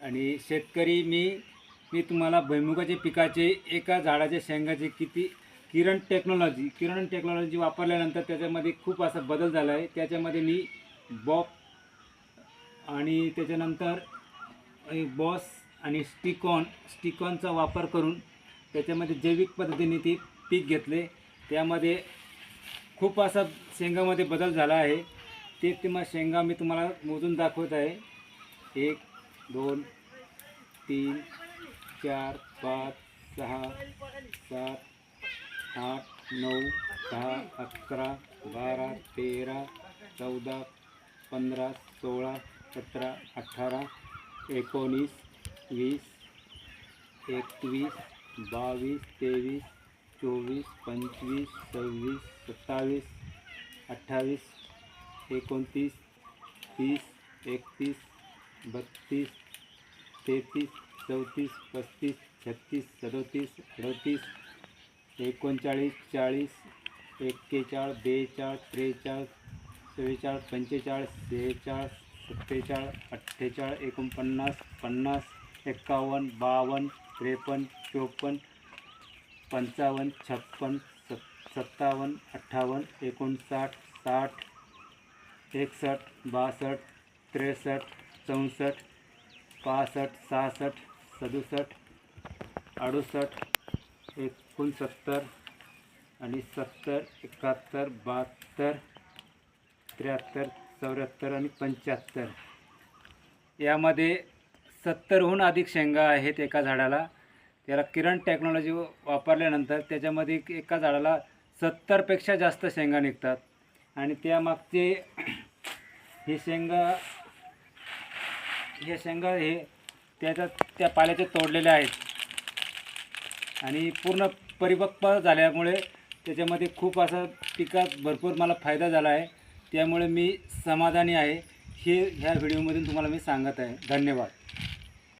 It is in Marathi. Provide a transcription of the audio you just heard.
आणि शेतकरी मी मी तुम्हाला भुईमुगाच्या पिकाचे एका झाडाच्या शेंगाचे किती किरण टेक्नॉलॉजी किरण टेक्नॉलॉजी वापरल्यानंतर त्याच्यामध्ये खूप असा बदल झाला आहे. त्याच्यामध्ये मी बॉप आणि त्याच्यानंतर बॉस आणि स्टिकॉन स्टिकॉनचा वापर करून त्याच्यामध्ये जैविक पद्धतीने ती पीक घेतले. त्यामध्ये खूप असा शेंगामध्ये बदल झाला आहे. ते तुम्हा शेंगा मी तुम्हाला मोजून दाखवत आहे. एक दोन, तीन, चार, पाच, सहा, सात, आठ, नऊ, दहा, अकरा, बारा, तेरा, चौदा, पंधरा, सोळा, सतरा, अठरा, एकोणीस, वीस, एकवीस, बावीस, तेवीस, चोवीस, पंचवीस, सव्वीस, सत्तावीस, अठ्ठावीस, एकोणतीस, तीस, एकतीस बत्तीस तेहतीस चौतीस पस्तीस छत्तीस सदोतीस अडतीस एकोणचाळीस चाळीस एक्केचाळीस बेचाळीस त्रेचाळीस चव्वेचाळीस पंचेचाळीस सेहेचाळीस सत्तेचाळीस अठ्ठेचाळीस एकोणपन्नास पन्नास एकावन्न बावन्न त्रेपन्न चोपन्न पंचावन्न छप्पन्न सत् सत्तावन्न अठ्ठावन्न एकोणसाठ साठ एकसष्ट बासष्ट त्रेसष्ट चौसष्ट पासष्ट सहासष्ट सदुसष्ट अडुसष्ट एकोणसत्तर आणि सत्तर एकाहत्तर बहात्तर त्र्याहत्तर चौऱ्याहत्तर आणि पंच्याहत्तर. यामध्ये सत्तरहून अधिक शेंगा आहेत एका झाडाला. त्याला किरण टेक्नॉलॉजी वापरल्यानंतर त्याच्यामध्ये एका झाडाला सत्तरपेक्षा जास्त शेंगा निघतात. आणि त्यामागचे हे शेंगा हे शेंगा हे त्याच्या त्या पाल्याचे तोडलेले आहेत. आणि पूर्ण परिपक्व झाल्यामुळे त्याच्यामध्ये खूप असा पिकात भरपूर मला फायदा झाला आहे. त्यामुळे मी समाधानी आहे. हे ह्या व्हिडिओमधून तुम्हाला मी सांगत आहे. धन्यवाद.